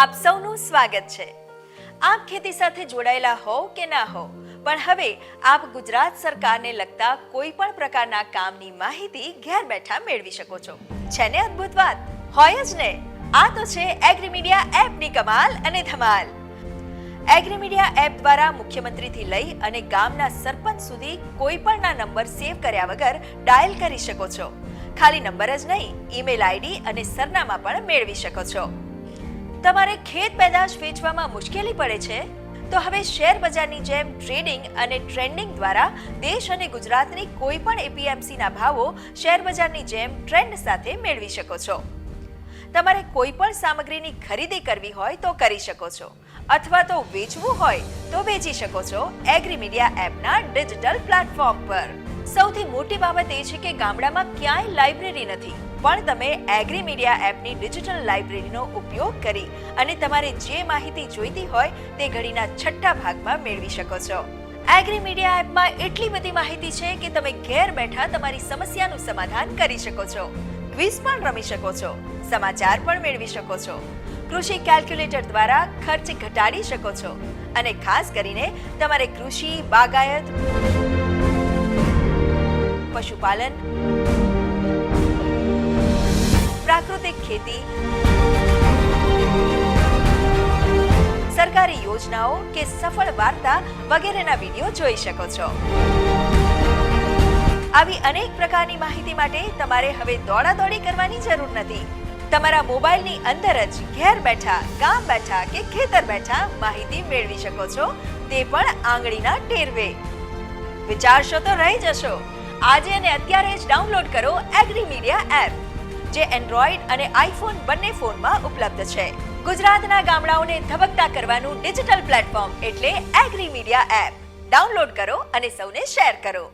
આપ સૌનું સ્વાગત છે. આપ ખેતી સાથે જોડાયેલા હો કે ના હો, પણ હવે આપ ગુજરાત સરકારને લગતા કોઈ પણ પ્રકારના કામની માહિતી ઘેર બેઠા મેળવી શકો છો. છે ને અદ્ભુત વાત? હોય જ ને? આ તો છે એગ્રીમીડિયા એપની કમાલ અને ધમાલ. એગ્રીમીડિયા એપ દ્વારા મુખ્યમંત્રીથી લઈ અને ગામના સરપંચ સુધી કોઈ પણના નંબર સેવ કર્યા વગર ડાયલ કરી શકો છો. ખાલી નંબર જ નહીં, ઈમેલ આઈડી અને સરનામા પણ મેળવી શકો છો. તમારે ખેત પેદાશ વેચવામાં મુશ્કેલી પડે છે? તો હવે શેર બજારની જેમ ટ્રેડિંગ અને ટ્રેન્ડિંગ દ્વારા દેશ અને ગુજરાતની કોઈ પણ એપીએમસીના ભાવો શેર બજારની જેમ ટ્રેન્ડ સાથે મેળવી શકો છો. તમારે કોઈ પણ સામગ્રીની ખરીદી કરવી હોય તો કરી શકો છો. અથવા તો વેચવું હોય તો વેચી શકો છો એગ્રી મીડિયા એપના ડિજિટલ પ્લેટફોર્મ પર. સૌથી મોટી બાબત એ છે કે ગામડામાં ક્યાંય લાઇબ્રેરી નથી, પણ તમે એગ્રી મીડિયા એપની ડિજિટલ લાઇબ્રેરીનો ઉપયોગ કરી અને તમારે જે માહિતી જોઈતી હોય તે ઘડીના છઠ્ઠા ભાગમાં મેળવી શકો છો. એગ્રી મીડિયા એપમાં એટલી બધી માહિતી છે કે તમે ઘેર બેઠા તમારી સમસ્યાનું સમાધાન કરી શકો છો. ક્વિઝ પણ રમી શકો છો. સમાચાર પણ મેળવી શકો છો. કૃષિ કેલ્ક્યુલેટર દ્વારા ખર્ચ ઘટાડી શકો છો અને ખાસ કરીને તમારે કૃષિ, બાગાયત, પશુપાલન, પ્રાકૃતિક ખેતી, સરકારી યોજનાઓ કે સફળ વાર્તા વગેરેના વીડિયો જોઈ શકો છો. આવી અનેક પ્રકારની માહિતી માટે તમારે હવે દોડાદોડી કરવાની જરૂર નથી. તમારા મોબાઈલની અંદર જ ઘેર બેઠા, ગામ બેઠા કે ખેતર બેઠા માહિતી મેળવી શકો છો. તે પણ આંગળીના ટેરવે. વિચારશો તો રહી જશો. આજે અને અત્યારે જ ડાઉનલોડ કરો એગ્રી મીડિયા એપ, જે એન્ડ્રોઈડ અને આઈફોન બંને ફોનમાં ઉપલબ્ધ છે. ગુજરાતના ગામડાઓને ધબકતા કરવાનું ડિજિટલ પ્લેટફોર્મ એટલે એગ્રી મીડિયા એપ. ડાઉનલોડ કરો અને સૌને શેર કરો.